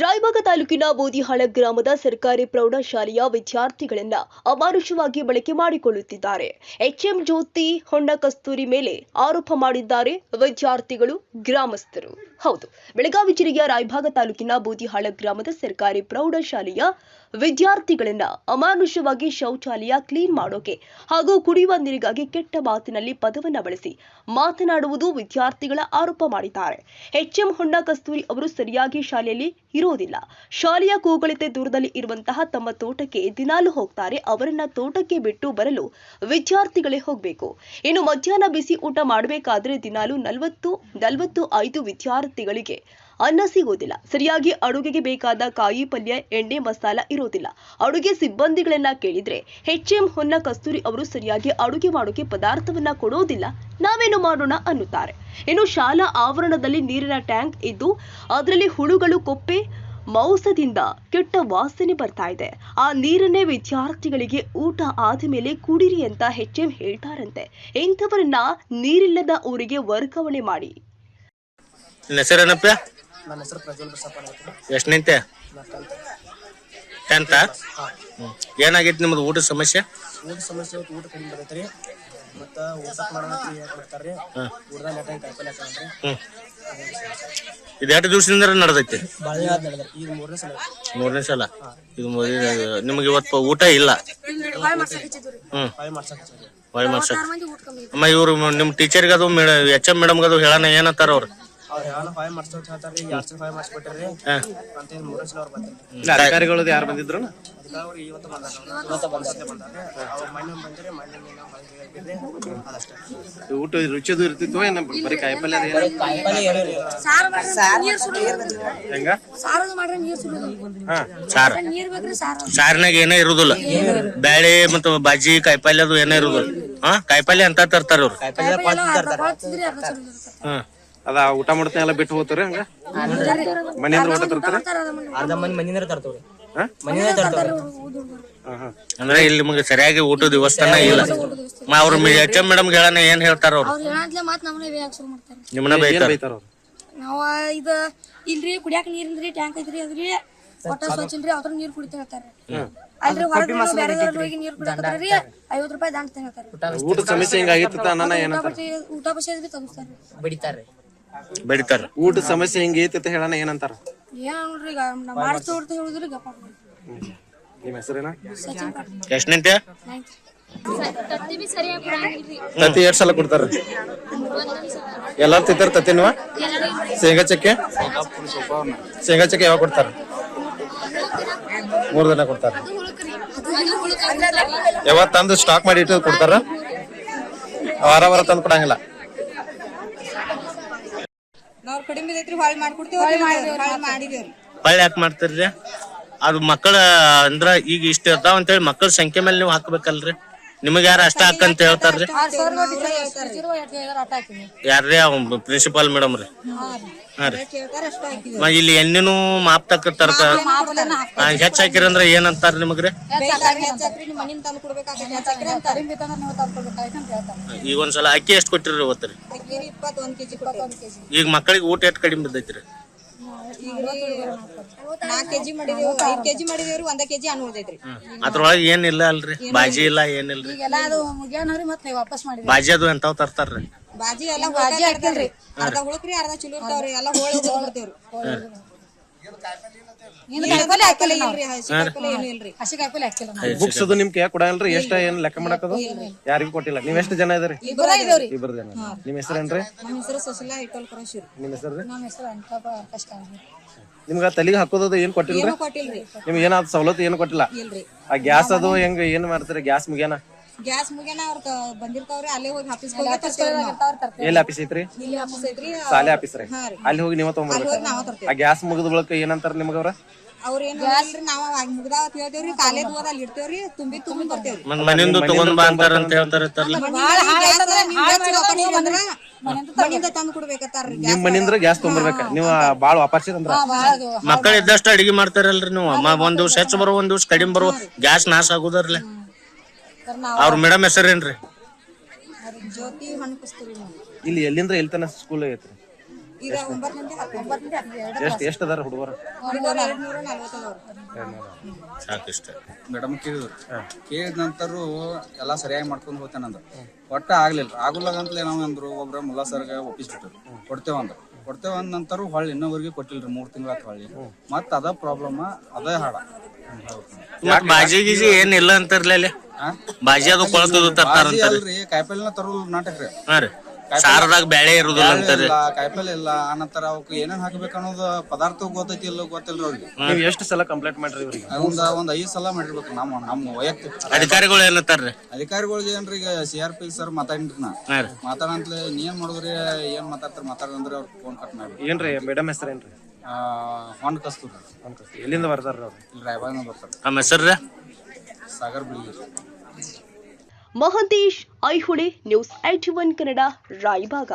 ರಾಯಬಾಗ ತಾಲೂಕಿನ ಬೋದಿಹಾಳ ಗ್ರಾಮದ ಸರ್ಕಾರಿ ಪ್ರೌಢಶಾಲೆಯ ವಿದ್ಯಾರ್ಥಿಗಳನ್ನ ಅಮಾನುಷವಾಗಿ ಬಳಕೆ ಮಾಡಿಕೊಳ್ಳುತ್ತಿದ್ದಾರೆ. ಎಚ್ಎಂ ಜ್ಯೋತಿ ಹೊಂಡ ಕಸ್ತೂರಿ ಮೇಲೆ ಆರೋಪ ಮಾಡಿದ್ದಾರೆ ವಿದ್ಯಾರ್ಥಿಗಳು, ಗ್ರಾಮಸ್ಥರು. ಹೌದು. ಬೆಳಗಾವಿ ಜಿಲ್ಲೆಯ ರಾಯಭಾಗ ತಾಲೂಕಿನ ಬೂದಿಹಾಳ ಗ್ರಾಮದ ಸರ್ಕಾರಿ ಪ್ರೌಢಶಾಲೆಯ ವಿದ್ಯಾರ್ಥಿಗಳನ್ನ ಅಮಾನುಷವಾಗಿ ಶೌಚಾಲಯ ಕ್ಲೀನ್ ಮಾಡೋಕೆ ಹಾಗೂ ಕುಡಿಯುವ ನೀರಿಗಾಗಿ ಕೆಟ್ಟ ಮಾತಿನಲ್ಲಿ ಪದವನ್ನ ಬಳಸಿ ಮಾತನಾಡುವುದು ವಿದ್ಯಾರ್ಥಿಗಳ ಆರೋಪ ಮಾಡಿದ್ದಾರೆ. ಎಚ್ಎಂ ಹೊಂಡ ಕಸ್ತೂರಿ ಅವರು ಸರಿಯಾಗಿ ಶಾಲೆಯಲ್ಲಿ ಇರೋದಿಲ್ಲ ಶಾಲೆಯ ಕೂಗಳಿತೆ ದೂರದಲ್ಲಿ ಇರುವಂತಹ ತಮ್ಮ ತೋಟಕ್ಕೆ ದಿನಾಲು ಹೋಗ್ತಾರೆ. ಅವರನ್ನ ತೋಟಕ್ಕೆ ಬಿಟ್ಟು ಬರಲು ವಿದ್ಯಾರ್ಥಿಗಳೇ ಹೋಗಬೇಕು. ಇನ್ನು ಮಧ್ಯಾಹ್ನ ಬಿಸಿ ಊಟ ಮಾಡಬೇಕಾದ್ರೆ ದಿನಾಲು ನಲವತ್ತು ನಲವತ್ತು ಐದು ವಿದ್ಯಾರ್ಥಿಗಳಿಗೆ ಅನ್ನ ಸಿಗೋದಿಲ್ಲ ಸರಿಯಾಗಿ ಅಡುಗೆಗೆ ಬೇಕಾದ ಕಾಯಿ, ಪಲ್ಯ, ಎಣ್ಣೆ, ಮಸಾಲ ಇರೋದಿಲ್ಲ ಅಡುಗೆ ಸಿಬ್ಬಂದಿಗಳನ್ನ ಕೇಳಿದ್ರೆ ಎಚ್ಎಂ ಹೊನ್ನ ಕಸ್ತೂರಿ ಅವರು ಸರಿಯಾಗಿ ಅಡುಗೆ ಮಾಡೋಕೆ ಪದಾರ್ಥವನ್ನ ಕೊಡೋದಿಲ್ಲ ನಾವೇನು ಮಾಡೋಣ ಅನ್ನುತ್ತಾರೆ. ಇನ್ನು ಶಾಲಾ ಆವರಣದಲ್ಲಿ ನೀರಿನ ಟ್ಯಾಂಕ್ ಇದ್ದು ಅದರಲ್ಲಿ ಹುಳುಗಳು, ಕೊಪ್ಪೆ, ಮೌಸದಿಂದ ಕೆಟ್ಟ ವಾಸನೆ ಬರ್ತಾ ಇದೆ. ಆ ನೀರನ್ನೇ ವಿದ್ಯಾರ್ಥಿಗಳಿಗೆ ಊಟ ಆದ ಮೇಲೆ ಕುಡಿರಿ ಅಂತ ಎಚ್ಎಂ ಹೇಳ್ತಾರಂತೆ. ಇಂಥವರನ್ನ ನೀರಿಲ್ಲದ ಊರಿಗೆ ವರ್ಗಾವಣೆ ಮಾಡಿ. ನಿನ್ನ ಹೆಸರೇನಪ್ಪ ನನ್ನ ಹೆಸರು ಪ್ರಜ್ವಲ್ ಬಸಪ್ಪ ಅಂತ ಎಷ್ಟು ನಿಂತೆ? ನಾ ಟೆಂತ್ ಟೆಂತ ಏನಾಗೈತಿ ನಿಮ್ದು ಊಟದ ಸಮಸ್ಯೆ? ಊಟ ಸಮಸ್ಯೆ ಇವತ್ತು ಊಟ ಕಡಿಮೆ ಮತ್ತು ಊಟಕ್ಕೆ ಮಾಡೋಣ ಮಾಡ್ತಾರೆ ರೀ ಊಟದಾಗ ನೆಟ್ಟಾಗಿ ಕಾಯಿಪಲ್ಲೆ ಹಾಕೊಂಡ್ರಿ ಹ್ಮ್. ಇದು ಎರಡು ದಿವಸದಿಂದ ನಡೆದೈತಿ? ಭಾಳ ಆದ್ ನಡೆದ ಈಗ ಮೂರನೇ ಸಲ. ಮೂರನೇ ಸಲ? ಇದು ಮು- ಇದು ನಿಮ್ಗೆ ಇವತ್ತು ಊಟ ಇಲ್ಲ? ಹ್ಮ್. ಬಾಯ್ ಮಾಡ್ಸಕ್ಕೆ ಹಚ್ಚಾರಿ ಹೊಯ್ ಮಾಡ್ಸಕ್. ಅಮ್ಮ ಇವ್ರು ಮ- ನಿಮ್ ಟೀಚರ್ಗೆ ಅದು ಎಚ್ ಎಂ ಮೇಡಮ್ಗೆ ಅದು ಹೇಳೋಣ ಏನಂತಾರ ಅವ್ರು? ಅವ್ರು ಎರಡು ಮಾಡಿಸ್ಬಿಟ್ರಿ ಹಾ. ಅಂತ ಹೇಳಿ ಸಲ ಅವ್ರು ಬಂದಿರಿ ಯಾರು ಬಂದಿದ್ರು ಅದಕ್ಕೆ ಅವ್ರು ಇವತ್ತು ಬಂದಾರ ಇವತ್ತು ಬಂದ ಬಂದಾರೆ. ಅವ್ರು ಮಣ್ಣು ಬಂದಿರಿ ಮಣ್ಣು ಮೀನು ಹೊಳ್ಗೆ ಅದಷ್ಟೇ ಊಟ ರುಚಿದು ಇರ್ತಿತ್ತು ಏನ ಬರೀ ಕಾಯಿಪಲ್ಯ ಹೆಂಗ? ಸಾರು ಮಾಡ್ರಿ ನೀರ್ ಸುಡುದು. ಸಾರ್. ನೀರ್ ಬೇಕ್ರಿ ಸಾರು ಸಾರಿನಾಗ ಏನೇ ಇರುದಿಲ್ಲ. ಬ್ಯಾಳೆ ಮತ್ತು ಬಾಜಿ ಕಾಯಿಪಲ್ಯ ಅದು ಏನೇ ಇರುದಿಲ್ಲ. ಹಾ ಕಾಯಿಪಲ್ಯ ಅಂತ ತರ್ತಾರ ಅವ್ರು. ಕಾಯಿಪಲ್ಲೆ ಎಲ್ಲ ಅದ ಊಟ ಮಾಡ್ತೇನೆಲ್ಲ ಎಲ್ಲ ಬಿಟ್ಟು ಹೋಗ್ತಾರೆ ಹಂಗ? ಮನೆಯಿಂದ ಊಟ ತರ್ತಾರೆ ಅರ್ಧ ಮಂದಿ ಮನೆಯಿಂದ ತರ್ತವ್ರಿ. ತರ್ತವ್ರಿ. ಅಂದ್ರೆ ಇಲ್ಲಿ ನಿಮಗೆ ಸರಿಯಾಗಿ ಊಟದ ವ್ಯವಸ್ಥಾನ ಇಲ್ಲ. ಅವ್ರ ಎಚ್ ಎಂ ಮೇಡಮ್ ಹೇಳೋಣ ಏನ್ ಹೇಳ್ತಾರ ಅವ್ರು? ಅವ್ರು ನಿಮ್ಮನ್ನ ಬೈತಾರ? ಅವ್ರು? ನಾವ ಇದ ಇಲ್ರಿ ಕುಡಿಯಾಕ ನೀರಿಂದ್ರಿ ಟ್ಯಾಂಕ್ ಐತ್ರಿ ಅದ್ರಿ. ಒಟ್ಟ ಸ್ವಚ್ಛ ಇಲ್ರಿ ಅದ್ರ ನೀರ್ ಕುಡಿತ ಹೇಳ್ತಾರ ಅಲ್ರಿ ಹೊರಗೆ ಬೇರೆ ಹೋಗಿ ನೀರ್ ಕುಡಿಯಾಕತ್ರಿ ಐವತ್ ರೂಪಾಯಿ ದಂಡ ಹೇಳ್ತಾರ ಊಟದ ಸಮಸ್ಯೆ ಹಿಂಗಾಗಿತ್ತು ಏನಂತ ಊಟ ಬಸ್ ಬಡಿತಾರ್ರಿ. ಬೈತಾರ ಊಟದ ಸಮಸ್ಯೆ ಹಿಂಗ ಐತಿ ಹೇಳೋಣ ಏನಂತಾರ? ಏನ್ ನೋಡ್ರಿ ಈಗ ಮಾಡಿಸ್ ತೋಡ್ತ ಹೇಳಿದ್ರಿ ಗಪ್ಪ ನಿಮ್ ಹೆಸರೇನ? ಸಚಿನ್ ಪಾಟೀಲ್ ಎಷ್ಟ್ ತತ್ತಿ ಬಿ ಸರಿಯಾಗಿ ಕೊಡಂಗಿಲ್ರಿ ತತ್ತಿ ಎರಡ್ ಸಲ ಕೊಡ್ತಾರ? ಎಲ್ಲಾರು ತಿಂತಾರ ತತ್ತಿನವ? ಶೇಂಗಾ ಚಕ್ಕೆ? ಶೇಂಗಾ ಚಕ್ಕೆ ಯಾವಾಗ ಕೊಡ್ತಾರ? ಮೂರ್ ದಿನ ಕೊಡ್ತಾರ. ಯಾವಾಗ ತಂದು ಸ್ಟಾಕ್ ಮಾಡಿ ಇಟ್ಟು ಕೊಡ್ತಾರ? ವಾರ ವಾರ ತಂದು ಕೊಡಂಗಿಲ್ಲ ನಾವ್ ಕಡಿಮೆ ಐತ್ರಿ ಹೊಳ್ ಮಾಡ್ಕೊಡ್ತೀವಿ ಹೊಳ್ ಮಾಡಿದೇವ್ರಿ ಹೊಳ್ಳಿ ಯಾಕೆ ಮಾಡ್ತೀರ್ರಿ? ಅದು ಮಕ್ಕಳ ಅಂದ್ರ ಈಗ ಇಷ್ಟ ಇರ್ತಾವ ಅಂತೇಳಿ ಮಕ್ಕಳ ಸಂಖ್ಯೆ ಮೇಲೆ ನೀವು ಹಾಕ್ಬೇಕಲ್ರಿ? ನಿಮಗೆ ಯಾರು ಅಷ್ಟ ಹಾಕಂತ ಹೇಳ್ತಾರ್ರಿ ಯಾರ್ರಿ ಪ್ರಿನ್ಸಿಪಾಲ್ ಮೇಡಮ್ ರೀ ಹಾ ರೀ. ಮ ಇಲ್ಲಿ ಎಣ್ಣಿನೂ ಮಾಪ್ ತಕ್ಕ ತರ್ತ ಹೆಚ್ಚ ಹಾಕಿರ ಹಾಕಿರಂದ್ರ ಏನಂತಾರ ನಿಮಗ್ರಿ ಈಗ ಒಂದ್ಸಲ ಅಕ್ಕಿ ಎಷ್ಟ್ ಕೊಟ್ಟಿರಿ ಇವತ್ತು ರೀ ಇಪ್ಪತ್ತ್ ಒಂದ್ ಕೆಜಿ ಇಪ್ಪತ್ತೊಂದ್ ಕೆಜಿ. ಈಗ ಮಕ್ಕಳಿಗೆ ಊಟ ಎಷ್ಟು ಕಡಿಮೆ ಬಿದ್ದೈತ್ರಿ? ನಾಲ್ಕ್ ಕೆಜಿ ಮಾಡಿದೀವಿ ಐದ್ ಕೆಜಿ ಮಾಡಿದೇವ್ರಿ ಒಂದ ಕೆಜಿ ಹಣ್ಣು ಉಳ್ದೈತ್ರಿ. ಅದ್ರೊಳಗೆ ಏನಿಲ್ಲ ಅಲ್ರಿ ಬಾಜಿ ಇಲ್ಲ ಏನಿಲ್ರಿ. ಎಲ್ಲ ಅದು ಮುಗ್ಯಾನವ್ರಿ ಮತ್ ನೀವು ವಾಪಸ್ ಮಾಡಿ ಬಾಜಿ ಅದು ಎಂತಾವ್ ತರ್ತಾರ್ರಿ. ಬಾಜಿ ಎಲ್ಲಾ ಬಾಜಿ ಹಾಕಿಲ್ರಿ ಅರ್ಧ ಹುಳಕ್ರಿ ಅರ್ಧ ಚಲೋ ಇರ್ತಾವ್ರಿ ಎಲ್ಲಾ ಹೋಳಿ ಬಿಡ್ತೇವ್ರಿ. ಕಾಯಿಪಲ್ಲೆ ಹಾಕಿಲ್ಲ ಇಲ್ರಿ ಹಸಿ ಕಾಯಿಪಲ್ಲೆ ಏನು ಇಲ್ರಿ. ಹಸಿ ಕಾಯಿಪಲ್ಲೆ ಹಾಕಿಲ್ಲ ಬುಕ್ಸ್ ಅದು ನಿಮ್ಗೆ ಕೊಡಲ್ರಿ ಎಷ್ಟ ಏನ್ ಲೆಕ್ಕ ಮಾಡಕದು? ಯಾರಿಗೂ ಕೊಟ್ಟಿಲ್ಲ. ನೀವ್ ಎಷ್ಟು ಜನ ಇದೀರಿ ಇಬ್ಬರ ಇದೇವ್ರಿ ಜನ ನಿಮ್ ಹೆಸರೇನ್ರಿ ನಮ್ಮ ಹೆಸರು ಸುಶೀಲಾ ಇಟ್ಟೋಲ್ ಕೊರೋಶಿರ್. ನಿಮ್ ಹೆಸರು ನಮ್ಮ ಹೆಸರು ಅನ್ಕಪ್ಪ ಕಷ್ಟ ನಿಮ್ಗ ತಲೆಗೆ ಹಾಕೋದು ಏನ್ ಕೊಟ್ಟಿಲ್ರಿ? ಏನೂ ಕೊಟ್ಟಿಲ್ರಿ. ನಿಮ್ಗೆ ಏನಾದ್ ಸವಲತ್ತು ಏನು ಕೊಟ್ಟಿಲ್ಲ? ಇಲ್ರಿ. ಆ ಗ್ಯಾಸ್ ಅದು ಹೆಂಗ್ ಏನ್ ಮಾಡ್ತೀರಿ? ಗ್ಯಾಸ್ ಮುಗ್ಯಾನ? ಗ್ಯಾಸ್ ಮುಗೇನ ಅವ್ರ ಬಂದಿರ್ತಾವ್ರಿ ಅಲ್ಲೇ ಹೋಗಿ ಆಫೀಸ್. ಎಲ್ಲಿ ಆಫೀಸ್ ಐತ್ರಿ? ಇಲ್ಲಿ ಆಫೀಸ್ ಐತ್ರಿ ಸಾಲೆ ಆಫೀಸ್ ರೀ. ಹಾ ರೀ. ಅಲ್ಲಿ ಹೋಗಿ ನೀವ ಅಲ್ಲಿ ಹೋಗಿ ತಗೊಂಡ್ಬರ್ಬೇಕು ನಾವ ಆ ಗ್ಯಾಸ್ ಮುಗಿದ ಬಳಿಕ ಏನಂತಾರ ನಿಮ್ಗ ಅವ್ರ? ಏನ್ ನಾವ ಮುಗ್ದಾವ ಅಂತ ಹೇಳ್ತೇವ್ರಿ ಕಾಲೇಜ್ ಹೋದ ಅಲ್ಲಿ ಇಡ್ತೇವ್ರಿ ತುಂಬಿ ತುಂಬಿ ಬರ್ತೇವ್ರಿ. ಮನಿಂದ ತಗೊಂಡ್ ಬಾ ಅಂತಾರ ಅಂತ ಹೇಳ್ತಾರತ್ತಲ್ಲ ಮನಿಂದ ತಂದು ಕೊಡ್ಬೇಕತ್ತಾರ್ರಿ ನಿಮ್ ಮನಿಂದ್ರ ಗ್ಯಾಸ್ ತೊಗೊಂಬರ್ಬೇಕ? ನೀವ್ ಬಾಳ ವಾಪರ್ಸಿದ ಅಂದ್ರ? ಮಕ್ಕಳ ಇದ್ದಷ್ಟು ಅಡಿಗೆ ಮಾಡ್ತಾರಲ್ರಿ ನೀವು. ಮ- ಒಂದ್ ದಿವ್ಸ ಹೆಚ್ಚು ಬರೋ ಒಂದ್ ದಿವ್ಸ ಕಡಿಮೆ ಬರೋ ಗ್ಯಾಸ್ ನಾಶ ಆಗುದರ್ಲೆ. ಅವ್ರ ಮೇಡಮ್ ಹೆಸರೇನ್ರಿ ಜ್ಯೋತಿ ಹಣ್ಣು ಕಸ್ತೂರಿ ಇಲ್ಲಿ ಎಲ್ಲಿಂದ್ರ ಎಲ್ಲಿ ತನ ಸ್ಕೂಲ್ ಐತ್ರಿ ಈಗ ಒಂಬತ್ತು ಮಂದಿ ಹತ್ತು ಒಂಬತ್ತು ಮಂದಿ ಹತ್ತು ಎರಡು ಎಷ್ಟು ಎಷ್ಟು ಅದಾರ ಹುಡುಗರು? ಹುಡುಗರು ಸಾಕಿಷ್ಟ. ಮೇಡಮ್ ಕೇಳಿದ್ರು. ಕೇಳಿದ ನಂತರ ಎಲ್ಲ ಸರಿಯಾಗಿ ಮಾಡ್ಕೊಂಡು ಹೋಗ್ತಾನಂದ್ರ ಒಟ್ಟ ಆಗ್ಲಿಲ್ಲ. ಆಗುಲ್ಲಾಗಂತಲ್ಲ ಏನೋ ಅಂದ್ರು ಒಬ್ರ ಮುಲ್ಲಾ ಸರ್ಗೆ ಒಪ್ಪಿಸ್ಬಿಟ್ರು ಬಿಟ್ಟರು ಕೊಡ್ತೇವ ಅಂದ ನಂತರ ಹೊಳ್ಳಿ ಇನ್ನೋವರೆಗೆ ಕೊಟ್ಟಿಲ್ರಿ ಮೂರ್ ತಿಂಗಳ ಹೊಳ್ಳಿ. ಮತ್ತ ಅದ ಪ್ರಾಬ್ಲಮ್ ಅದೇ ಹಾಡ ಬಾಜಿ ಗೀಜಿ ಏನಿಲ್ಲ ಅಂತಾರಲ್ಲ ಬಾಜಿ ಅದು ಕೊಳತದು ಬಾಜಿ ತರ್ತಾರಂತಾರ ಅಲ್ರಿ ಕಾಯಿಪಲ್ಲೆನ ತರೋ ನಾಟಕ ರೀ. ಹಾ ರೀ. ಸಾರದಾಗ ಬ್ಯಾಳೆ ಇರುದಿಲ್ಲ ಅಂತಾರೆ. ಇಲ್ಲ ಕಾಯಿಪಲ್ಲೆ ಇಲ್ಲ ಆನಂತರ ಅವಕ್ಕೆ ಏನೇನ್ ಹಾಕ್ಬೇಕು ಅನ್ನೋದು ಪದಾರ್ಥ ಗೊತ್ತೈತಿ ಇಲ್ಲ ಗೊತ್ತಿಲ್ಲ ಅವ್ರಿಗೆ. ನೀವು ಎಷ್ಟು ಸಲ ಕಂಪ್ಲೇಂಟ್ ಮಾಡ್ರಿ ಇವ್ರಿಗೆ? ಒಂದ್ ಒಂದ್ ಐದು ಸಲ ಮಾಡಿರ್ಬೇಕು ನಮ್ಮ ನಮ್ಮ ವೈಯಕ್ತಿಕ ಅಧಿಕಾರಿಗಳು ಏನತ್ತಾರ್ರಿ ಅಧಿಕಾರಿಗಳಿಗೆ ಏನ್ರಿ ಈಗ ಸಿ ಆರ್ ಪಿ ಸರ್ ಮಾತಾಡಿನ್ರಿ ನಾ. ಹಾ ರೀ. ಮಾತಾಡಂತ್ಲೆ ನೀ ಏನ್ ಮಾಡಿದ್ರಿ ಏನ್ ಮಾತಾಡ್ತಾರ ಮಾತಾಡಂದ್ರೆ ಅವ್ರ ಫೋನ್ ಕಟ್ ಮಾಡಿ ಏನ್ರಿ ಮೇಡಮ್ ಹೆಸರು ಏನ್ರಿ? ಹೊಂಡ್ ಕಸ್ತೂರಿ. ಎಲ್ಲಿಂದ ಬರ್ತಾರ ಅವ್ರು? ಇಲ್ಲಿ ರಾಯಬಾಗ್ನ ಬರ್ತಾರೆ. ನಮ್ಮ ಹೆಸರ್ರಿ Sagar Biligi Mahantesh Aihole news IT one Kannada Raybag